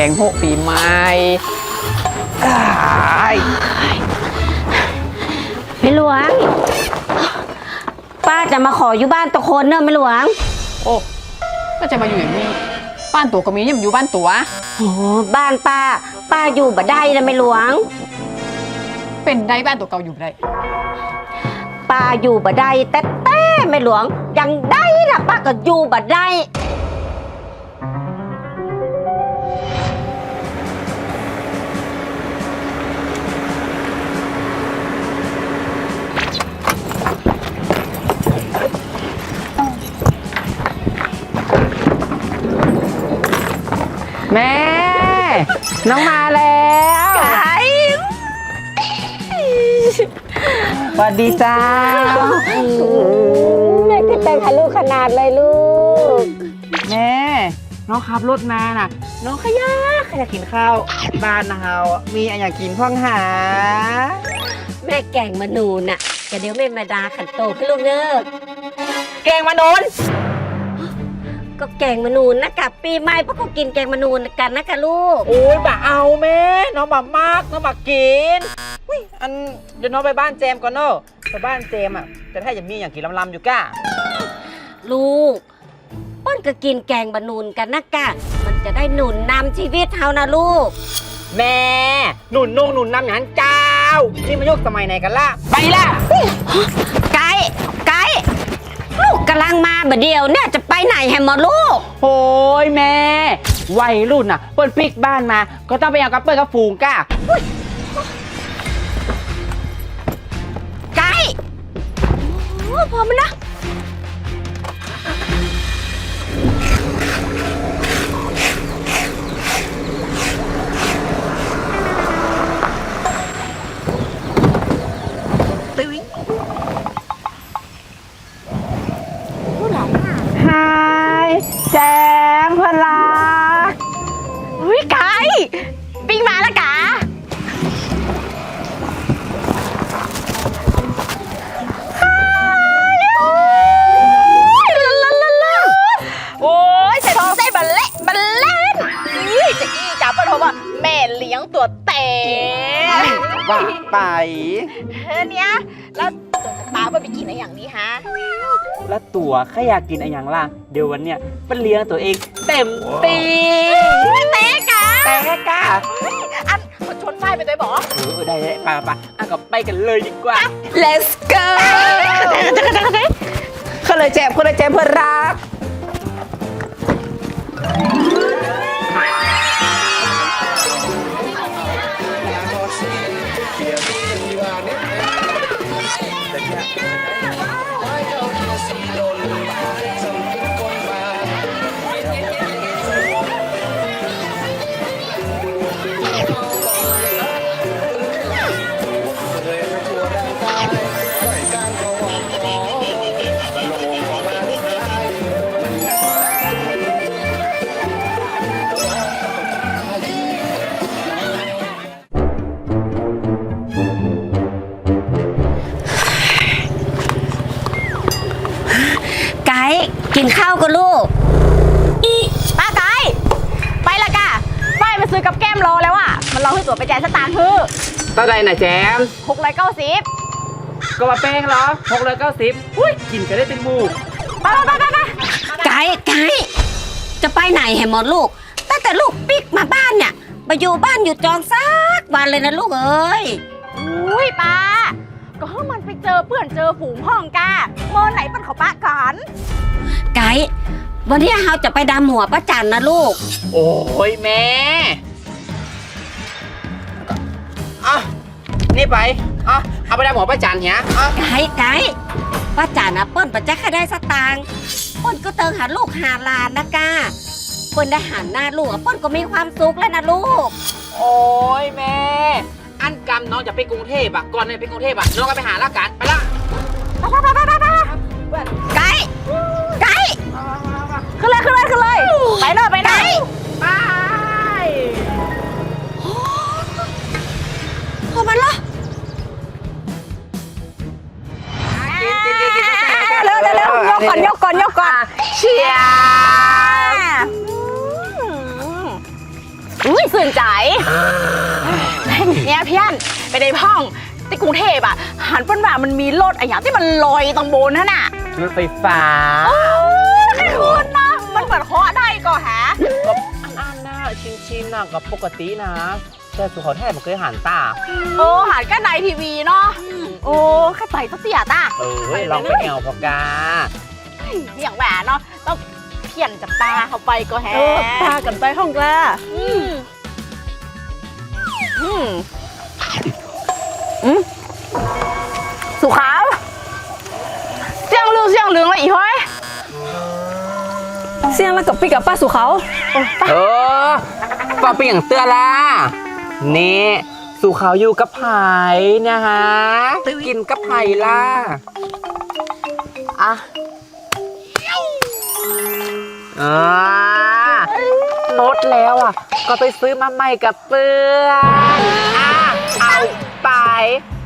แกงโหปีใหม่อ้ายไม่หลวง ป้าจะมาขออยู่บ้านตะคนเนอะไม่หลวง โอ้ก็จะมาอยู่อย่างนี้ บ้านตัวก็มียังอยู่บ้านตัว โอ้บ้านป้า ป้าอยู่บ่ได้นะไม่หลวง เป็นได้บ้านตัวเก่าอยู่ได้ ป้าอยู่บ่ได้แต่แต่ไม่หลวงยังได้ล่ะป้าก็อยู่บ่ได้ น้องมาแล้วไก่สวัสดีจ้าแม่ก็แต่งให้ลูกขนาดเลยลูก แม่น้องขับรถมาน่ะ น้องขยะขยะกินข้าวบ้านนะเฮามีอะไรอยากกินพ่องหา แม่แก่งมนูนน่ะแต่เดี๋ยวแม่มาดาขันโตขึ้นลูกเด้อแกงมะนน ก็แกงมนูนนะกับปีใหม่พวกก็กินแกงมนูนกันนะกะลูก โอ้ยบ่าเอาแม่น้องบ่ามากน้องบ่ากินอุ๊ยอันเดี๋ยวน้องไปบ้านเจมส์ก่อนเนอะไปบ้านเจมส์อะแต่ถ้าจะมีอย่างกินลำๆอยู่ก้าลูกป้อนก็กินแกงบะนูนกันนะกะมันจะได้หนุนนำชีวิตเฮานะลูก แม่หนุนนุ่งหนุนน้ำอย่างนั้นเจ้านี่มันยุคสมัยไหนกันล่ะไปละไก่ไก่ลูกกำลังมาบะเดียวเนี่ยจะไปไหนแฮมหมอลูก โอ้ยแม่ วัยรุ่นอะเปิ้นพลิกบ้านมา ก็ต้องไปเอากับเปิ้ลกับฝูงก้าไก่โอ้พอมันนะ ว่าไปเฮ้ยเนี้ยแล้วตัวจะป้าไปกินอะไรอย่างนี้ฮะ แล้วตัวแค่อยากกินอะไรอย่างล่ะ เดี๋ยววันเนี้ยเป็นเลี้ยงตัวเองเต็มตีเต๊กะแต่แค่กล้าอันคนชนไฟไปด้วยบอเออได้ได้ไปไปอะก็ไปกันเลยดีกว่า Let's go เขาเลยแจมเขาเลยแจมเพื่อนรักไก่ ตัวไปจ่ายสตางค์เพื่อตาใดน่ะแจม หกร้อยเก้าสิบก็มาแป้งเหรอหกร้อยเก้าสิบอุ้ยกินกันได้เป็นหมู่ไปไปไปไปไก่ไก่จะไปไหนแหมหมดลูก ตั้งแต่ลูกปิ๊กมาบ้านเนี่ยมาอยู่บ้านอยู่จองซักวันเลยนะลูกเอ้ยอุ้ยป้า ก็ให้มันไปเจอเพื่อนเจอฝูงห้องกาเมื่อไหนเป็นเขาปะกันไก่วันนี้เราจะไปดำหัวป้าจันนะลูก โอ้ยแม่ อะนี่ไปอะเอาไปได้หมอประจันเนี้ยอะไก่ไก่ป้าจ๋านะเปิ้นปัจจัยได้สตางค์เปิ้นก็เติงหาลูกหาหลานนะกาเปิ้นได้หันหน้าลูกอะเปิ้นก็มีความสุขแล้วนะลูก โอ้ยแม่ อันกรรมน้องจะไปกรุงเทพอะก่อนเนี่ยไปกรุงเทพอะน้องก็ไปหาละกันไปละไก่ไก่ขึ้นเลยขึ้นเลยขึ้นเลย ไปหน่อยไปหน่อยไป พอมันละเร็วเร็วเร็วยกก่อนยกก่อนยกก่อนเชียร์อืมอุ้ยสื่นใจเนี่ยพี่อันไปในห้องที่กรุงเทพอะหันเปิ้นว่ามันมีรถอะไรอย่างที่มันลอยตรงบนนั่นน่ะรถไฟฟ้าโอ้ยคุณนะ มันเหมือนเคาะได้ก็หาก็อันๆนะชินๆนะกับปกตินะ แต่สุโขทัยมันเคยหันตา โอ้หันก็ในทีวีเนาะโอ้แค่ไปสักเสียตาเออลองไปแอวพอกาอย่างแหวนเนาะต้องเขียนจับตาเข้าไปก็แฮะเออพากันไปห้องกล้าอืมอืมอืมสุขาวเสียงลือเสียงลืออะไรอีกเฮ้ยเสียงแล้วกับปีกับป้าสุเขาเออฟังเป็นอย่างเตือนละ นี่สุเขาอยู่กับไผ่นะฮะกินกับไผ่ล่ะอะอ่าลดแล้วอะ ก็ไปซื้อมาใหม่กับเปื้อนอะเอาไป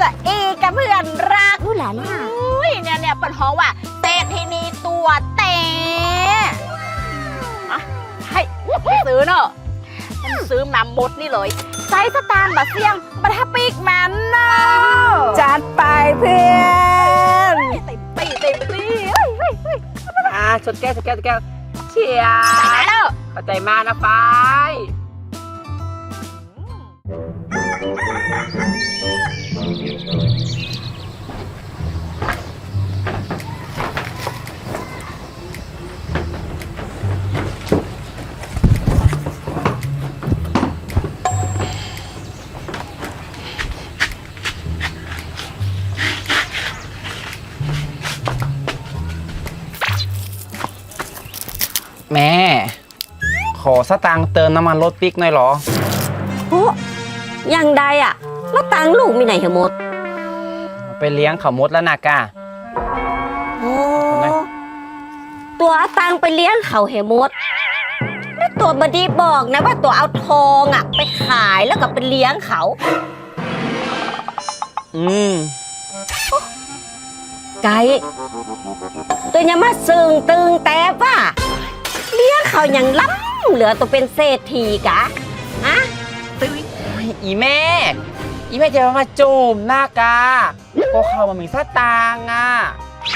จะเอกับเพื่อนรักอู้หลาล่ะอุ้ยเนี่ยเนี่ยเปิดห้องว่าเตะที่นี่ตัวเตะอะให้ไปซื้อเนอะมันซื้อมาหมดนี่เลย ไซส์สตางค์บะเสี่ยงบัตรปิกมันเนอะจัดไปเพื่อนเต็มตีเต็มตีเฮ้ยเฮ้ยเฮ้ยอ่าชดแก้วชดแก้วชดแก้วเชียร์ตายแล้วเข้าใจมากนะไฟ แม่ ขอสตางค์เติมน้ำมันรถปิ๊กหน่อยเหรอ โอ้ยังใดอะ แล้วตังค์ลูกมีไหนเหรอมดไปเลี้ยงเขามดแล้วนากาโอ้ทำไม ตัวเอาตังค์ไปเลี้ยงเขาเหมดแล้วตัวบดีบอกนะว่าตัวเอาทองอะ ไปขายแล้วก็ไปเลี้ยงเขา อืม ไกด์ตัวอย่ามาซึงตึงแต่ว่า เลี้ยงเขาอย่างล้ำเหลือตัวเป็นเศรษฐีกะฮะอีแม่ อีแม่จะมาจูมหน้ากาก็เขามามีสตางค์อะ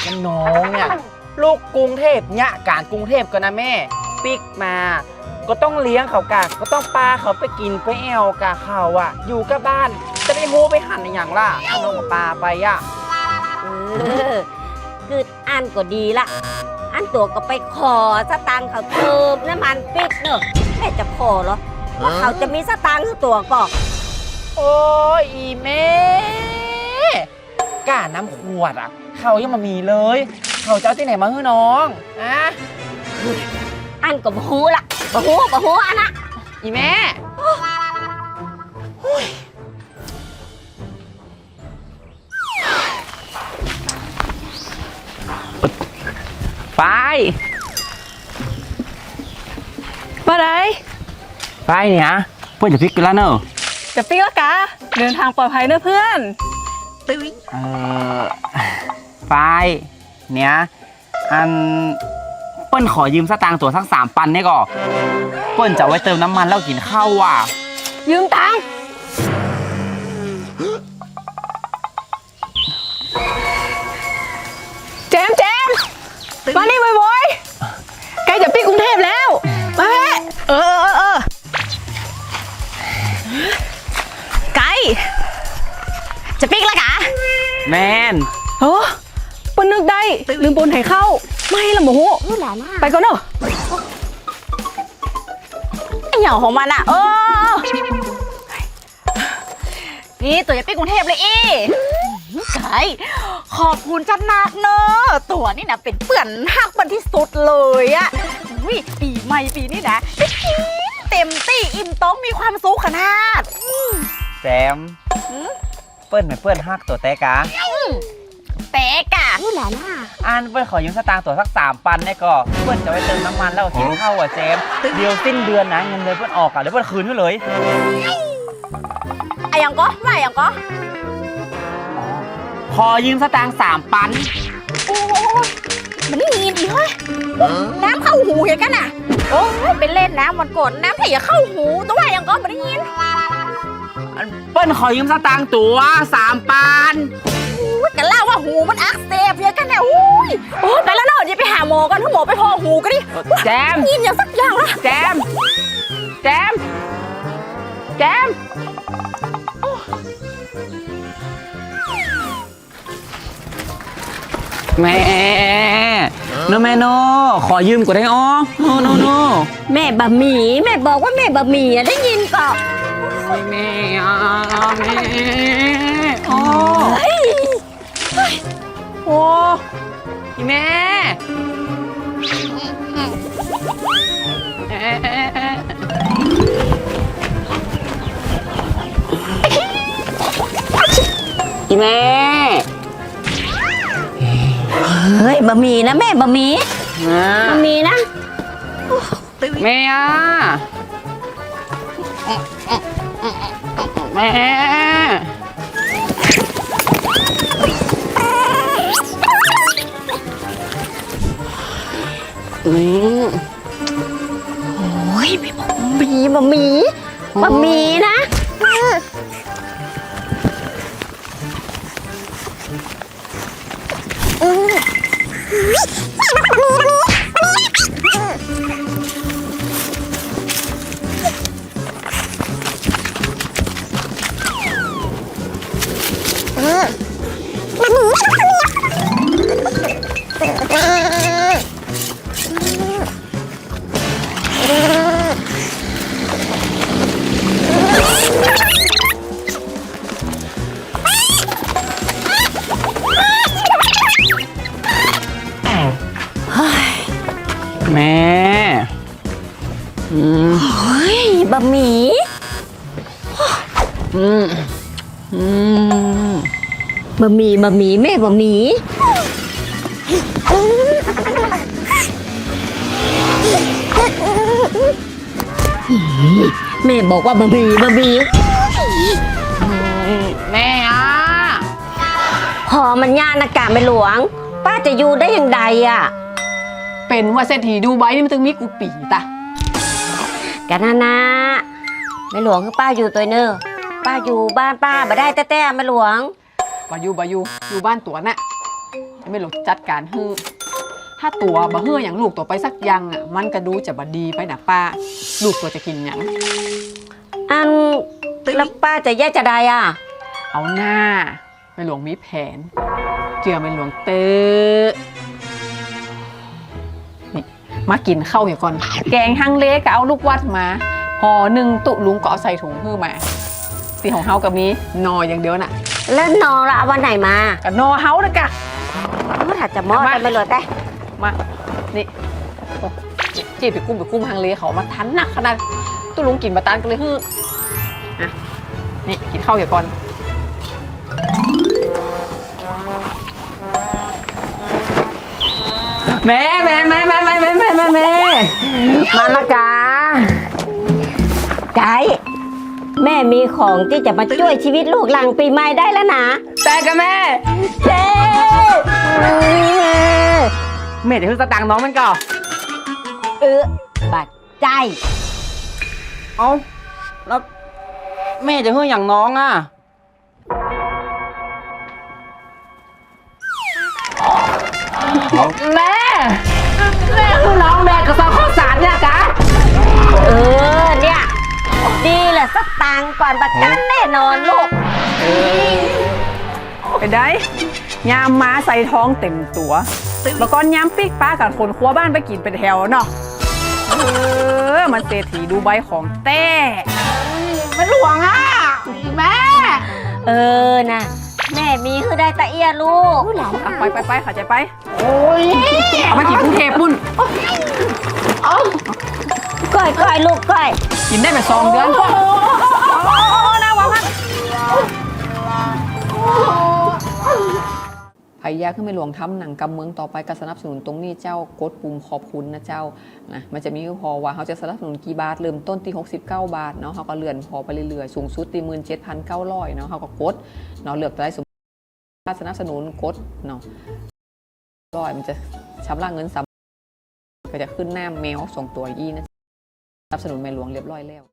แล้วน้องเนี่ยลูกกรุงเทพเนี่ยการกรุงเทพก็นะแม่ ปิ๊กมา ก็ต้องเลี้ยงเขากะก็ต้องปาเขาไปกินไปแอวกะเขาอะ อยู่กับบ้านจะได้โฮไปหันอย่างล่ะถ้าน้องกับปลาไปอะเออคืออันก็ดีละอัน ตัวก็ไปขอสตังค์เขาเติมน้ำมันปิดเนอะแม่จะขอเหรอว่าเขาจะมีสตังค์ตัวก็โอ้ยอีแม่กล้าน้ำขวดอะ เขายังมามีเลย เขาจะเอาที่ไหนมาให้น้องอะอันก็บฮูละบฮูบฮูอันนะอีแม่ มาได้ไปเนี่ยเพื่อนจะพลิกกันแล้วเนอะจะปีละกะเดินทางปลอดภัยเนอะเพื่อนเออไปเนี่ยอันเปิ้ลขอยืมสตางค์ตัวสักสามปันเนี่ยก่อนเปิ้ลจะเอาไว้เติมน้ำมันแล้วกินข้าวว่ะยืมตังค์เจมส์เจมส์มานี่บ่อยๆ แมนโอ้ปนนึกได้ลืมปนให้เข้า ไม่ละหมูอู้หลาล่ะไปก่อนเนอะไอ้เหี่ยวของมันอะ เออ นี่ตัวจะปิกกรุงเทพเลยอีไก่ขอบคุณจัดหนักเนอะตัวนี่นะเป็นเปื่อนหักมันที่สุดเลยอะวิปีใหม่ปีนี้นะได้กินเต็มตี้อิ่มโต๊ะมีความสุขขนาดแจมเปิ้ลไม่เปิ้ลฮักตัวแตกะเป๊กอะอู้หลาล่ะอันเปิ้ลขอยืมสตางค์ตัวสักสามปันเนี่ยก่อนเปิ้ลจะไว้เติมน้ำมันแล้วกินข้าวอะเจมเดี๋ยวสิ้นเดือนนะเงินเดือนเปิ้ลออกอะเดี๋ยวเปิ้ลคืนให้เลยไอ้ยังก็ไม่ยังก็ขอยืมสตางค์สามปันโอ้ยมันนี่มีดีเฮ้ยน้ำเข้าหูเห็นกันน่ะเอโอ้ยไปเล่นน้ำวันก่อนน้ำแต่อย่าเข้าหูตัวว่ายังก็ไม่ได้ยิน เปิ้ลขอยืมสตางค์ตัวสามปานอุ้ยกันเล่าว่าหูมันอักเสบเยอะกันเนี่ยอุ้ยโอ้ยไปแล้วเนาะเดี๋ยวไปหาหมอกันถ้าหมอไปพอหูก็ดิแจม ยินอย่างสักอย่างละแจม แจม แจม แม่โนแม่โนขอยืมก็ได้อ๋อโนโนโนแม่บะหมี่แม่บอกว่าแม่บะหมี่อะได้ยินก็โอ้ย แม่อะแม่โอ้โอ้อีแม่อีแม่ เฮ้ยบะหมี่นะแม่บะหมี่อะบะหมี่นะ แม่อะ แม่นี่โอ้ยพี่บอมบีมะมีมะมีนะ มี่บะหมี่แม่บะหมี่แม่บอกว่าบะหมี่บะหมี่แม่อะพอมันย่านอากาศไม่หลวง ป้าจะอยู่ได้อย่างใดอะ เป็นว่าเศรษฐีดูไบนี่มันถึงมีกูปีตะกันนานาไม่หลวงคือป้าอยู่ตัวเนอป้าอยู่บ้านป้าบ่ได้แต่แต่ไม่หลวง บายูบายูอยู่บ้านตัวน่ะไม่หลกจัดการฮือถ้าตัวบะเฮืออย่างลูกตัวไปสักอยังอะมันก็ดูจะบดีไปนะป้า ลูกตัวจะกินอย่างอันแล้วป้าจะแยกจะได้อะ เอาหน้าไม่หลวงมีแผน เจือไม่หลวงเตอนี่มากินข้าวเหี่ยวก่อน แกงฮังเลก็เอาลูกวัดมาห่อหนึ่งตุลุงก็เอาใส่ถุงฮือมาสีของเฮากับมีนออย่างเดียวน่ะ แล้วน้องเราเอาวันไหนมากับนอเฮานะกะ เมื่อถัดจะมอดไปไม่หลวงแต่มา นี่โอ้จีบไปกุ้มไปกุ้มฮังเลเขามาทันหนักขนาดตุลุงกินบะตานกันเลยฮืออะนี่กินข้าวเหี่ยวก่อนแม่แม่แม่แม่แม่แม่แม่แม่แม่มาละกาไก่ แม่มีของที่จะมาช่วยชีวิตลูกหลังปีใหม่ได้แล้วนะแต่กับแม่เย้แม่เดี๋ยวคือสตางค์น้องมันก่อนเออบัดใจ เอาแล้วแม่จะเฮืออย่างน้องอะแม่แม่คือน้องแม่กับสาวข้าวสารเนี่ยกะเออเนี่ย ดีแหละสตางค์ก่อนประกันแน่นอนลูก ไปได้ยามม้าใส่ท้องเต็มตัวแล้วก็ยามปิกป้ากับคนครัวบ้านไปกินเป็นแถวเนาะ เออ มันเศรษฐีดูใบของแต้ไม่หลวงอะแม่ เออนะแม่มีคือได้ตะเอียลูกอะไปไปไปเข้าใจไป โอ้ยเอามากินกรุงเทพปุ่น ก้อยก้อยลูกก้อยกินได้แบบสองเดือนพอน่าวางพักพยาขึ้นไปหลวงทำหนังกำเมืองต่อไปก็สนับสนุนตรงนี้เจ้ากดปุ่มขอบคุณนะเจ้านะมันจะมีพอว่าเขาจะสนับสนุนกี่บาทเริ่มต้นที่69 บาทเนาะเขาก็เลื่อนพอไปเรื่อยๆสูงสุดที่หมื่นเจ็ดพันเก้าร้อยเนาะเขาก็กดเนาะเลือกได้สมถ้าสนับสนุนกดเนาะร้อยมันจะชำระเงินสามก็จะขึ้นหน้าแมวสองตัวยี่นะ สนับสนุนแม่หลวงเรียบร้อยแล้ว